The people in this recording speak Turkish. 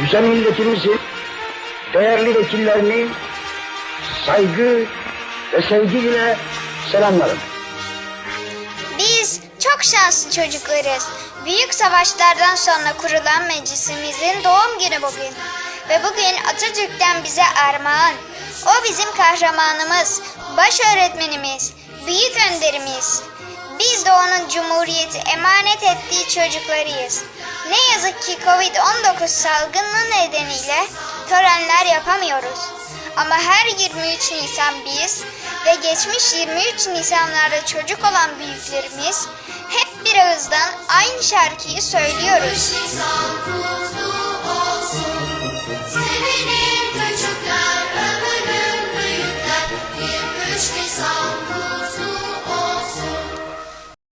yüce milletimizin değerli vekillerini saygı ve sevgiyle selamlarım. Biz çok şanslı çocuklarız. Büyük savaşlardan sonra kurulan meclisimizin doğum günü bugün. Ve bugün Atatürk'ten bize armağan. O bizim kahramanımız, baş öğretmenimiz, büyük önderimiz. Biz de cumhuriyeti emanet ettiği çocuklarıyız. Ne yazık ki Covid-19 salgını nedeniyle törenler yapamıyoruz. Ama her 23 Nisan biz ve geçmiş 23 Nisanlarda çocuk olan büyüklerimiz hep bir ağızdan aynı şarkıyı söylüyoruz.